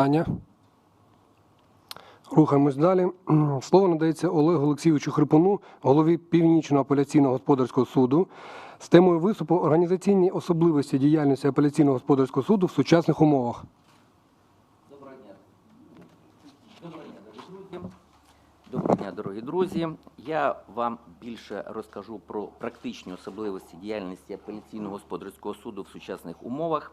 Аня. Рухаємось далі. Слово надається Олегу Олексійовичу Хрипуну, голові Північного апеляційного господарського суду, з темою виступу організаційні особливості діяльності апеляційного господарського суду в сучасних умовах. Доброго дня. Дня, дорогі друзі. Доброго дня, дорогі друзі. Я вам більше розкажу про практичні особливості діяльності апеляційного господарського суду в сучасних умовах.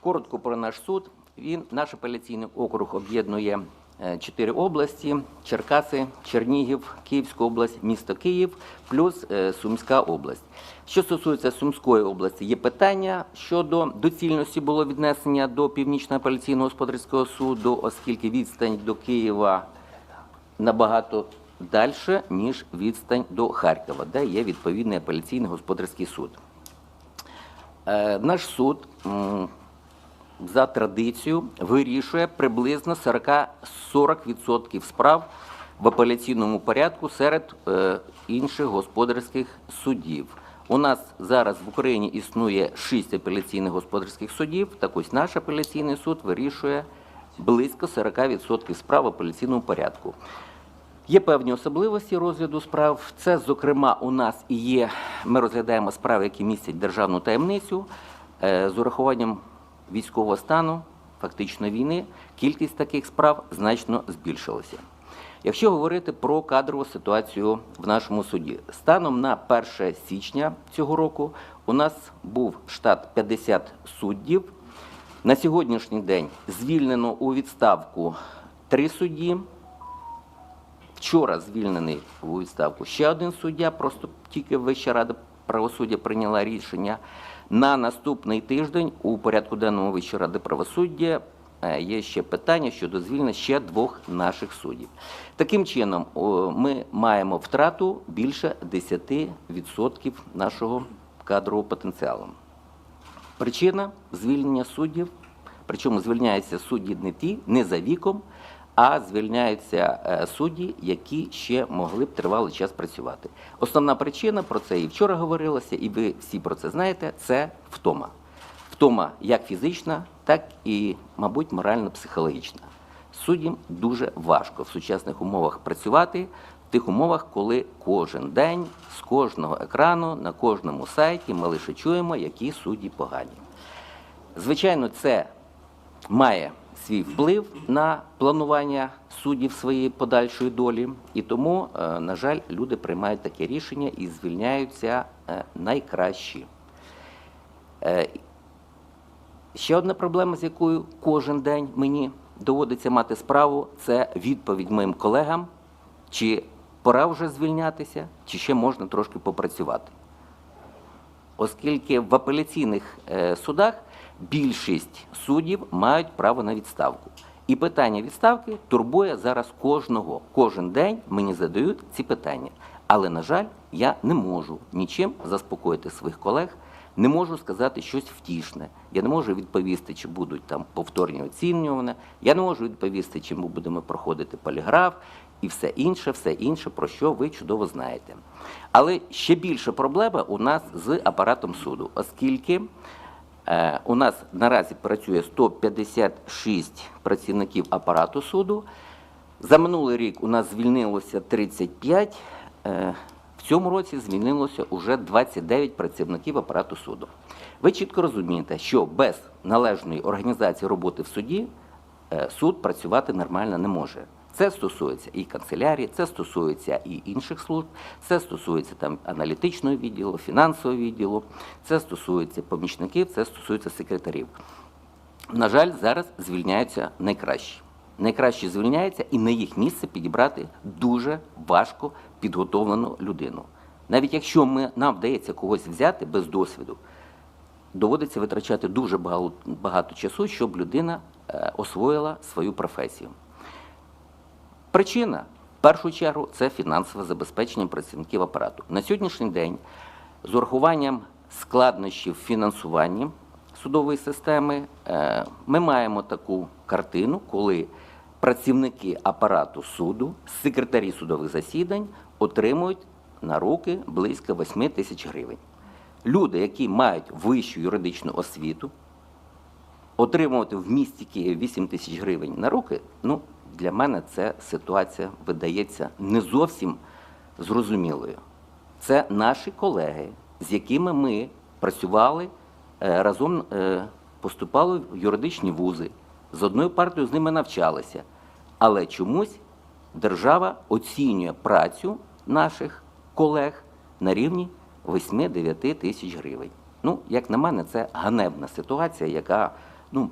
Коротко про наш суд. Він наш апеляційний округ об'єднує е, чотири області: Черкаси, Чернігів, Київська область, місто Київ, плюс е, Сумська область. Що стосується Сумської області, є питання щодо доцільності було віднесення до північного апеляційного господарського суду, оскільки відстань до Києва набагато далі, ніж відстань до Харкова, де є відповідний апеляційний господарський суд. Е, Наш суд за традицією вирішує приблизно 40 40% справ в апеляційному порядку серед е, інших господарських судів. У нас зараз в Україні існує 6 апеляційних господарських судів. Так ось наш апеляційний суд вирішує близько 40% справ в апеляційному порядку. Є певні особливості розгляду справ. Це, зокрема, у нас і є. Ми розглядаємо справи, які містять державну таємницю Е, з урахуванням військового стану, фактично війни. Кількість таких справ значно збільшилася. Якщо говорити про кадрову ситуацію в нашому суді, станом на 1 січня цього року у нас був штат 50 суддів. На сьогоднішній день звільнено у відставку три судді. Вчора звільнений у відставку ще один суддя, просто тільки Вища рада правосуддя прийняла рішення. На наступний тиждень у порядку денному Вищої ради правосуддя е, є ще питання щодо звільнення ще двох наших суддів. Таким чином, ми маємо втрату більше 10% нашого кадрового потенціалу. Причина звільнення суддів, причому звільняються судді не ті, не за віком, а звільняються е, судді, які ще могли б тривалий час працювати. Основна причина про це і вчора говорилося, і ви всі про це знаєте, це втома. Втома як фізична, так і, мабуть, морально-психологічна. Суддям дуже важко в сучасних умовах працювати, в тих умовах, коли кожен день з кожного екрану на кожному сайті ми лише чуємо, які судді погані. Звичайно, це має свій вплив на планування суддів своєї подальшої долі, і тому, е, на жаль, люди приймають таке рішення і звільняються е, найкращі. Е, Ще одна проблема, з якою кожен день мені доводиться мати справу, це відповідь моїм колегам, чи пора вже звільнятися, чи ще можна трошки попрацювати оскільки в апеляційних судах більшість суддів мають право на відставку. І питання відставки турбує зараз кожного. Кожен день мені задають ці питання. Але, на жаль, я не можу нічим заспокоїти своїх колег, не можу сказати щось втішне. Я не можу відповісти, чи будуть там повторні оцінювання. Я не можу відповісти, чи ми будемо проходити поліграф і все інше, все інше, про що ви чудово знаєте. Але ще більша проблема у нас з апаратом суду, оскільки у нас наразі працює 156 працівників апарату суду. За минулий рік у нас звільнилося 35. е, В цьому році звільнилося уже 29 працівників апарату суду. Ви чітко розумієте, що без належної організації роботи в суді е, суд працювати нормально не може. Це стосується і канцелярії, це стосується і інших служб, це стосується там аналітичного відділу, фінансового відділу, це стосується помічників, це стосується секретарів. На жаль, зараз звільняються найкращі. Найкращі звільняються, і на їх місце підібрати дуже важко підготовлену людину. Навіть якщо ми, нам вдається когось взяти без досвіду, доводиться витрачати дуже багато, багато часу, щоб людина е, освоїла свою професію. Причина в першу чергу це фінансове забезпечення працівників апарату. На сьогоднішній день з урахуванням складнощів фінансування судової системи е, ми маємо таку картину, коли працівники апарату суду, секретарі судових засідань отримують на руки близько 8 тисяч гривень. Люди, які мають вищу юридичну освіту, отримувати в місті Київ 8 тисяч гривень на руки, ну, для мене ця ситуація видається не зовсім зрозумілою. Це наші колеги, з якими ми працювали е, разом, е, поступали в юридичні вузи, з одною партією з ними навчалися. Але чомусь держава оцінює працю наших колег на рівні 8-9 тисяч гривень. Ну, як на мене, це ганебна ситуація, яка, ну,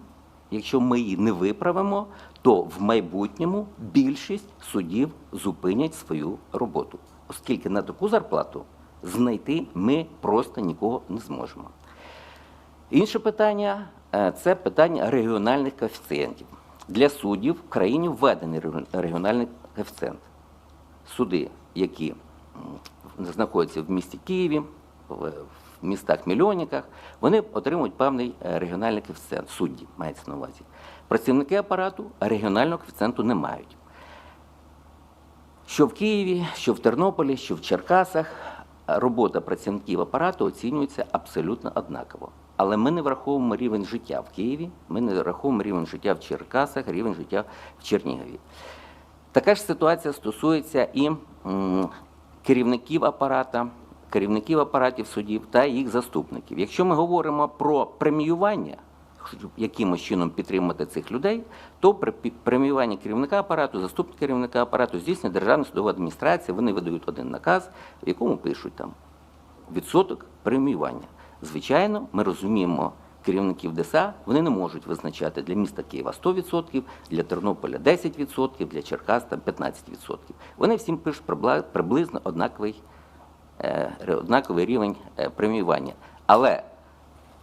якщо ми її не виправимо, то в майбутньому більшість судів зупинять свою роботу, оскільки на таку зарплату знайти ми просто нікого не зможемо. Інше питання е, це питання регіональних коефіцієнтів. Для суддів в країні введений регіональний коефіцієнт. Суди, які знаходяться в місті Києві, в в містах-мільйонниках, вони отримують певний е, регіональний коефіцієнт. Судді мається на увазі. Працівники апарату регіонального коефіцієнту не мають. Що в Києві, що в Тернополі, що в Черкасах робота працівників апарату оцінюється абсолютно однаково. Але ми не враховуємо рівень життя в Києві, ми не враховуємо рівень життя в Черкасах, рівень життя в Чернігові. Така ж ситуація стосується і керівників апарата, керівників апаратів судів та їх заступників. Якщо ми говоримо про преміювання, щоб якимось чином підтримати цих людей, то пі- керівника апарату, заступника керівника апарату здійснює Державна судова адміністрація, вони видають один наказ, в якому пишуть там відсоток преміювання. Звичайно, ми розуміємо керівників ДСА, вони не можуть визначати для міста Києва 100%, для Тернополя 10%, для Черкас там 15%. Вони всім пишуть приблизно однаковий, однаковий рівень е, преміювання. Але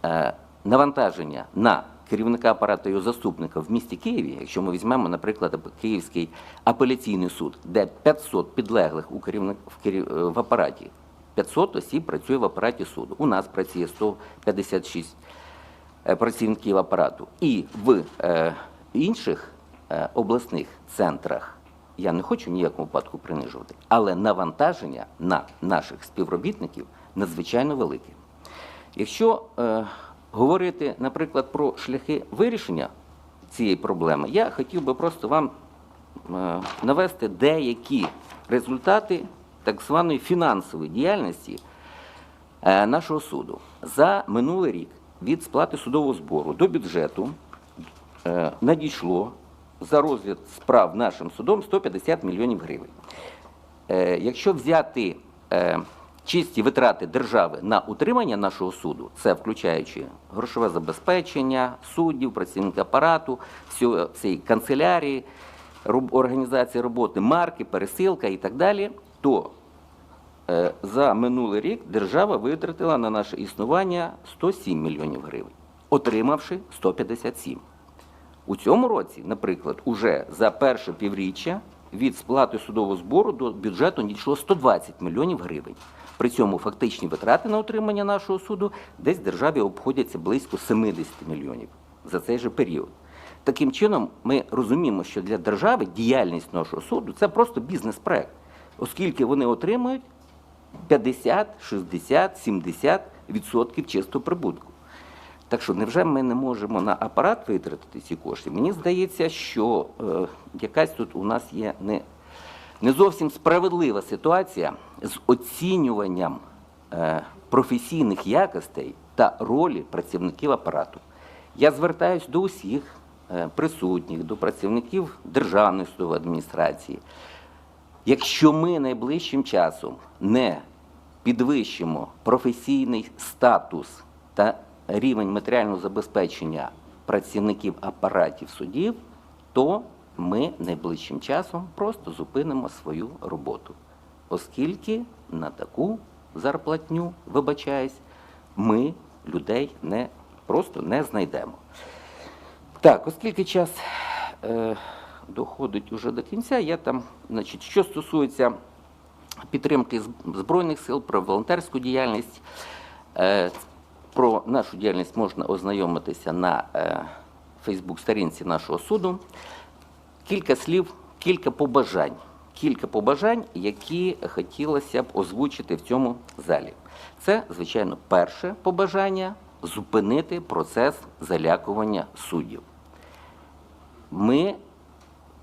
е, навантаження на керівника апарату і його заступника в місті Києві, якщо ми візьмемо, наприклад, Київський апеляційний суд, де 500 підлеглих у керівник, в, е, апараті, 500 осіб працює в апараті суду. У нас працює 156 е, працівників апарату. І в е, інших е, обласних центрах я не хочу ніякому випадку принижувати, але навантаження на наших співробітників надзвичайно велике. Якщо е, говорити, наприклад, про шляхи вирішення цієї проблеми, я хотів би просто вам е, навести деякі результати так званої фінансової діяльності е, нашого суду. За минулий рік від сплати судового збору до бюджету е, надійшло за розгляд справ нашим судом 150 мільйонів гривень. Е, Якщо взяти е, чисті витрати держави на утримання нашого суду, це включаючи грошове забезпечення суддів, працівника апарату, цієї канцелярії, організації роботи, марки, пересилка і так далі, то е, за минулий рік держава витратила на наше існування 107 мільйонів гривень, отримавши 157. У цьому році, наприклад, уже за перше півріччя від сплати судового збору до бюджету надійшло 120 мільйонів гривень. При цьому фактичні витрати на утримання нашого суду десь державі обходяться близько 70 мільйонів за цей же період. Таким чином, ми розуміємо, що для держави діяльність нашого суду це просто бізнес-проект, оскільки вони отримують 50, 60, 70 відсотків чистого прибутку. Так що, невже ми не можемо на апарат витратити ці кошти? Мені здається, що е, якась тут у нас є не, не зовсім справедлива ситуація з оцінюванням е, професійних якостей та ролі працівників апарату. Я звертаюся до усіх е, присутніх, до працівників Державної адміністрації. Якщо ми найближчим часом не підвищимо професійний статус та рівень матеріального забезпечення працівників апаратів судів, то ми найближчим часом просто зупинимо свою роботу, оскільки на таку зарплатню, вибачаюсь, ми людей не просто не знайдемо. Так, оскільки час е, доходить уже до кінця, я там, значить, що стосується підтримки Збройних сил, про волонтерську діяльність, е, про нашу діяльність можна ознайомитися на е, Фейсбук-сторінці нашого суду. Кілька слів, кілька побажань. Кілька побажань, які хотілося б озвучити в цьому залі. Це, звичайно, перше побажання зупинити процес залякування суддів. Ми,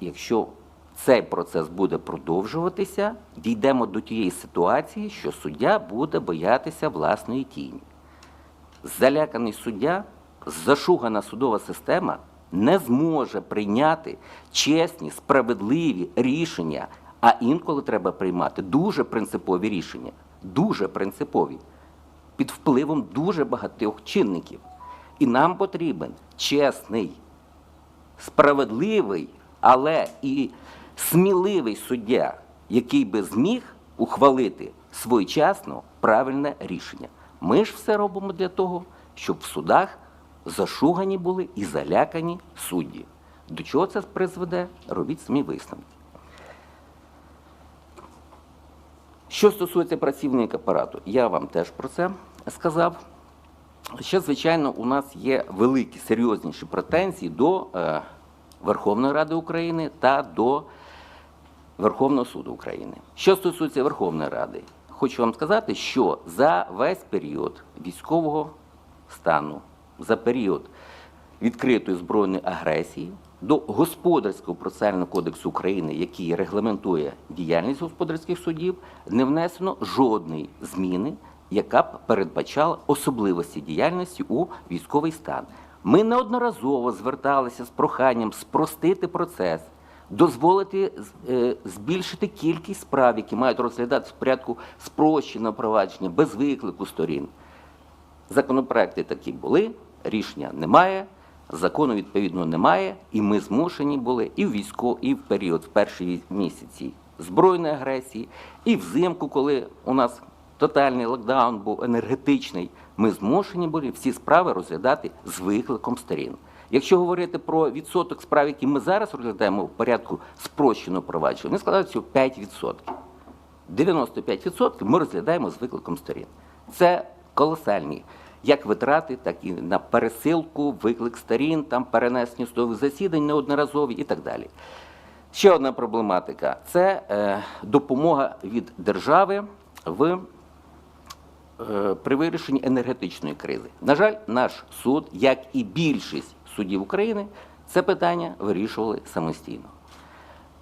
якщо цей процес буде продовжуватися, дійдемо до тієї ситуації, що суддя буде боятися власної тіні. Заляканий суддя, зашугана судова система не зможе прийняти чесні, справедливі рішення, а інколи треба приймати дуже принципові рішення, дуже принципові, під впливом дуже багатьох чинників. І нам потрібен чесний, справедливий, але і сміливий суддя, який би зміг ухвалити своєчасно правильне рішення. Ми ж все робимо для того, щоб в судах зашугані були і залякані судді. До чого це призведе? Робіть самі висновки. Що стосується працівника апарату, я вам теж про це сказав. Ще, звичайно, у нас є великі серйозніші претензії до е, Верховної Ради України та до Верховного суду України. Що стосується Верховної Ради, хочу вам сказати, що за весь період військового стану, за період відкритої збройної агресії до Господарського процесуального кодексу України, який регламентує діяльність господарських судів, не внесено жодної зміни, яка б передбачала особливості діяльності у військовий стан. Ми неодноразово зверталися з проханням спростити процес, дозволити е, збільшити кількість справ, які мають розглядатися в порядку спрощеного провадження без виклику сторін. Законопроекти такі були, рішення немає, закону відповідно немає, і ми змушені були і в військо, і в період в перші місяці збройної агресії, і взимку, коли у нас тотальний локдаун був енергетичний, ми змушені були всі справи розглядати з викликом сторін. Якщо говорити про відсоток справ, які ми зараз розглядаємо в порядку спрощеного провадження, вони складають всього 5%. 95% ми розглядаємо з викликом сторін. Це колосальні як витрати, так і на пересилку, виклик сторін, там перенесення судових засідань неодноразові і так далі. Ще одна проблематика це е, допомога від держави в, е, при вирішенні енергетичної кризи. На жаль, наш суд, як і більшість суддів України, це питання вирішували самостійно.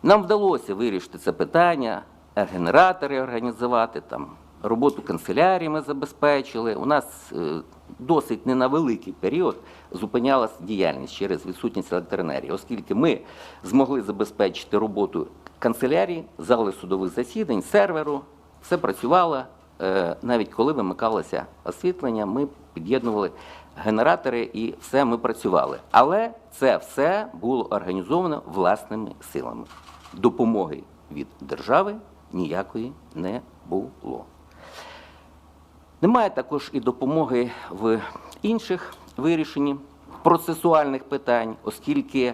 Нам вдалося вирішити це питання, генератори організувати, там, роботу канцелярії ми забезпечили. У нас е, досить не на великий період зупинялася діяльність через відсутність електроенергії, оскільки ми змогли забезпечити роботу канцелярії, зали судових засідань, серверу, все працювало. Е, Навіть коли вимикалося освітлення, ми під'єднували генератори і все ми працювали. Але це все було організовано власними силами. Допомоги від держави ніякої не було. Немає також і допомоги в інших вирішенні процесуальних питань, оскільки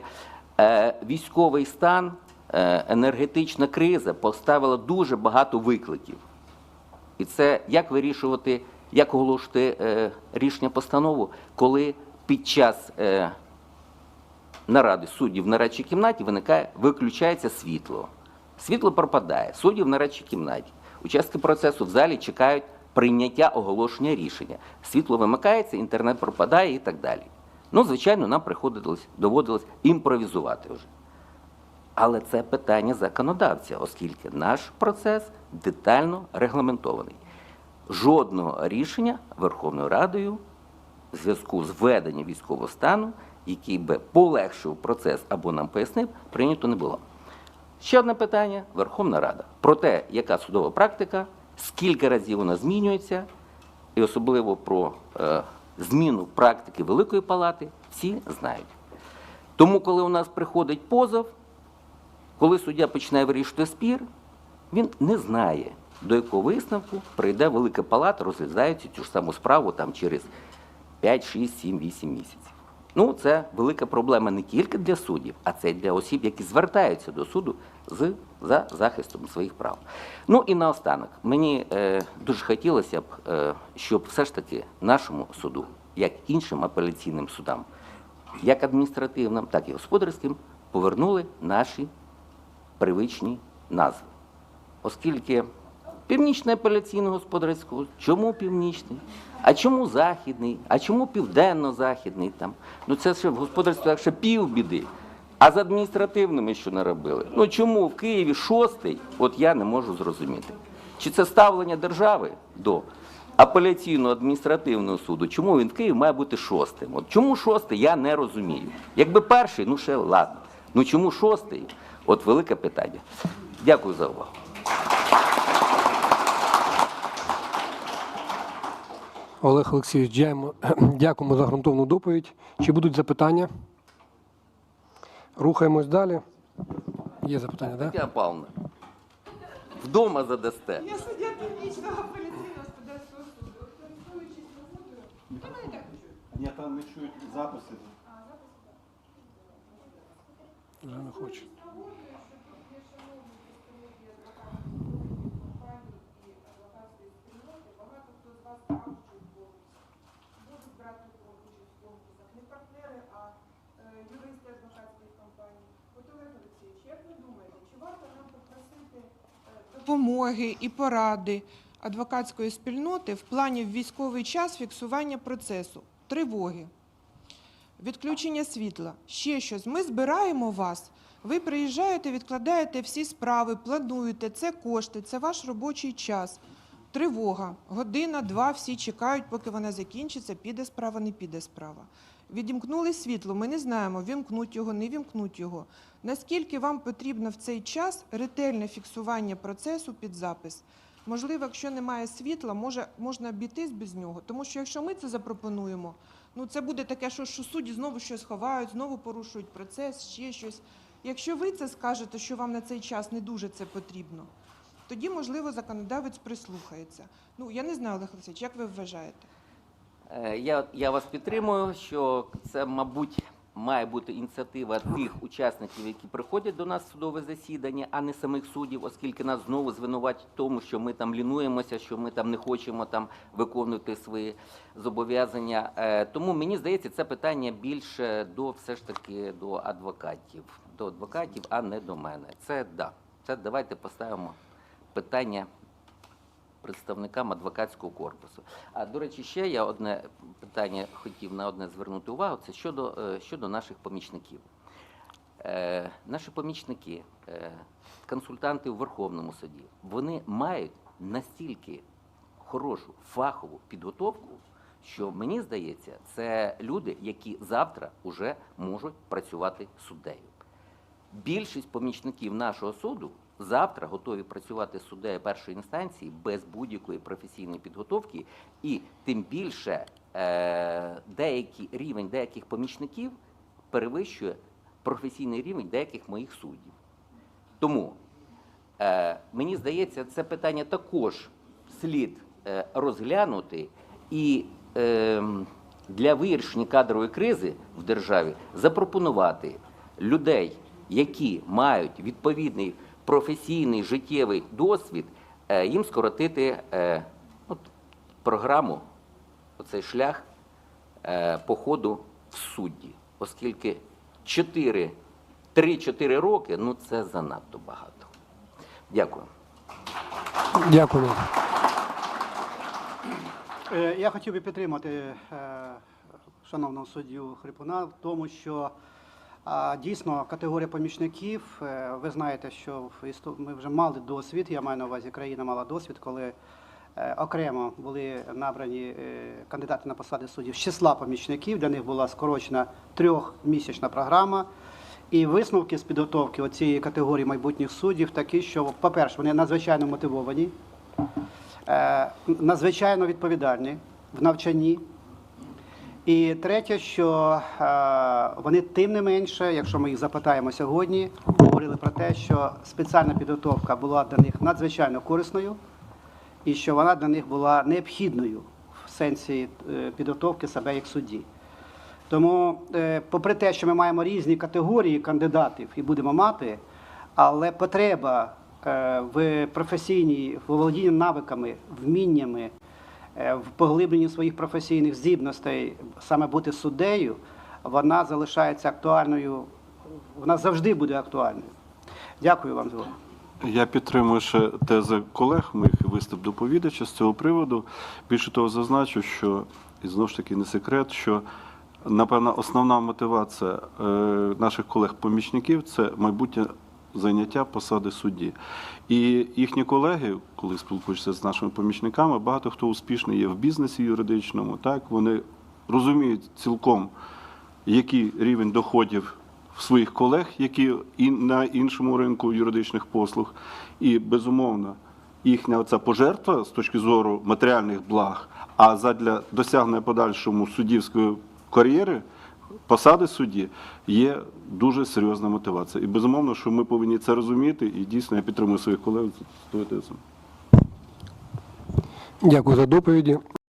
е, військовий стан, е, енергетична криза поставила дуже багато викликів. І це як вирішувати, як оголошувати е, рішення постанову, коли під час е, наради суддів в нарадчій кімнаті виникає, виключається світло. Світло пропадає, судді в нарадчій кімнаті. Учасники процесу в залі чекають прийняття оголошення рішення. Світло вимикається, інтернет пропадає і так далі. Ну, звичайно, нам приходилось, доводилось імпровізувати вже. Але це питання законодавця, оскільки наш процес детально регламентований. Жодного рішення Верховною Радою в зв'язку з введенням військового стану, який би полегшив процес або нам пояснив, прийнято не було. Ще одне питання Верховна Рада. Про те, яка судова практика, скільки разів вона змінюється, і особливо про е, зміну практики Великої Палати, всі знають. Тому, коли у нас приходить позов, коли суддя починає вирішувати спір, він не знає, до якого висновку прийде Велика Палата, розглядаючи цю ж саму справу там через 5, 6, 7, 8 місяців. Ну, це велика проблема не тільки для суддів, а це й для осіб, які звертаються до суду з, за захистом своїх прав. Ну і наостанок, мені е, дуже хотілося б, е, щоб все ж таки нашому суду, як іншим апеляційним судам, як адміністративним, так і господарським, повернули наші привичні назви. Оскільки Північний апеляційний господарський. Чому північний? А чому західний? А чому південно-західний там? Ну це ще в господарстві як ще півбіди. А з адміністративними що не робили? Ну чому в Києві шостий? От я не можу зрозуміти. Чи це ставлення держави до апеляційного адміністративного суду? Чому він в Києві має бути шостим? От чому шостий, я не розумію. Якби перший, ну ще ладно. Ну чому шостий? От велике питання. Дякую за увагу. Олег Олексійович, дякуємо- дякуємо за ґрунтовну доповідь. Чи будуть запитання? Рухаємось далі. Є запитання, так? Тетяна Павловна, вдома задасте. Я суддя північного апеляційного господарського суду. Користуючись нагодою. Та мене так чують. Ні, там не чують записи. Вже не хочу. Будуть брати участь в конкурсах не партнери, а е, юристи адвокатських компаній. От Олег Олексійович, як ви думаєте, чи варто нам попросити е, допомоги і поради адвокатської спільноти в плані в військовий час фіксування процесу, тривоги? відключення світла, ще щось. Ми збираємо вас. Ви приїжджаєте, відкладаєте всі справи, плануєте, це кошти, це ваш робочий час. Тривога, година, два, всі чекають, поки вона закінчиться, піде справа, не піде справа. Відімкнули світло, ми не знаємо, вімкнуть його, не вімкнуть його. Наскільки вам потрібно в цей час ретельне фіксування процесу під запис? Можливо, якщо немає світла, може, можна обійтись без нього. Тому що якщо ми це запропонуємо, ну це буде таке, що, що судді знову щось ховають, знову порушують процес, ще щось. Якщо ви це скажете, що вам на цей час не дуже це потрібно, тоді, можливо, законодавець прислухається. Ну, я не знаю, Олег Олексійович, як ви вважаєте? Е, Я, я вас підтримую, що це, мабуть, має бути ініціатива тих учасників, які приходять до нас в судове засідання, а не самих суддів, оскільки нас знову звинуватять в тому, що ми там лінуємося, що ми там не хочемо там виконувати свої зобов'язання. Е, Тому мені здається, це питання більше до все ж таки до адвокатів, до адвокатів, а не до мене. Це да. Це давайте поставимо питання представникам адвокатського корпусу. А до речі, ще я одне питання хотів на одне звернути увагу. Це щодо, е, щодо наших помічників. Е, наші помічники, е, консультанти у Верховному суді, вони мають настільки хорошу фахову підготовку, що мені здається, це люди, які завтра вже можуть працювати суддею. Більшість помічників нашого суду завтра готові працювати суддею першої інстанції без будь-якої професійної підготовки, і тим більше е, деякий рівень деяких помічників перевищує професійний рівень деяких моїх суддів. Тому е, мені здається, це питання також слід е, розглянути і для вирішення кадрової кризи в державі запропонувати людей, які мають відповідний професійний життєвий досвід, е, їм скоротити е, програму, оцей шлях е, походу в судді, оскільки 4, 3-4 роки ну це занадто багато. Дякую. Дякую. Я хотів би підтримати шановного суддю Хрипуна в тому, що а, дійсно категорія помічників. е, Ви знаєте, що ми вже мали досвід. Я маю на увазі, країна мала досвід, коли е, окремо були набрані е, кандидати на посади суддів з числа помічників. Для них була скорочена трьохмісячна програма. І висновки з підготовки цієї категорії майбутніх суддів такі, що, по-перше, вони надзвичайно мотивовані, надзвичайно відповідальні в навчанні. І третє, що е, вони тим не менше, якщо ми їх запитаємо сьогодні, говорили про те, що спеціальна підготовка була для них надзвичайно корисною, і що вона для них була необхідною в сенсі е, підготовки себе як судді. Тому, е, попри те, що ми маємо різні категорії кандидатів і будемо мати, але потреба в професійній в володінні навиками, вміннями, в поглибленні своїх професійних здібностей, саме бути суддею, вона залишається актуальною, вона завжди буде актуальною. Дякую вам за увагу. Я підтримую ще тези колег, моїх виступ доповідача з цього приводу. Більше того, зазначу, що і знову ж таки не секрет, що напевно основна мотивація е, наших колег-помічників це майбутнє заняття посади судді. І їхні колеги, коли спілкуються з нашими помічниками, багато хто успішний є в бізнесі юридичному. Так вони розуміють цілком, який рівень доходів в своїх колег, які і на іншому ринку юридичних послуг, і безумовно їхня оця пожертва з точки зору матеріальних благ, а задля досягнення подальшому суддівської кар'єри. Посади судді є дуже серйозна мотивація. І безумовно, що ми повинні це розуміти, і дійсно я підтримую своїх колег з тою тезою. Дякую за доповіді.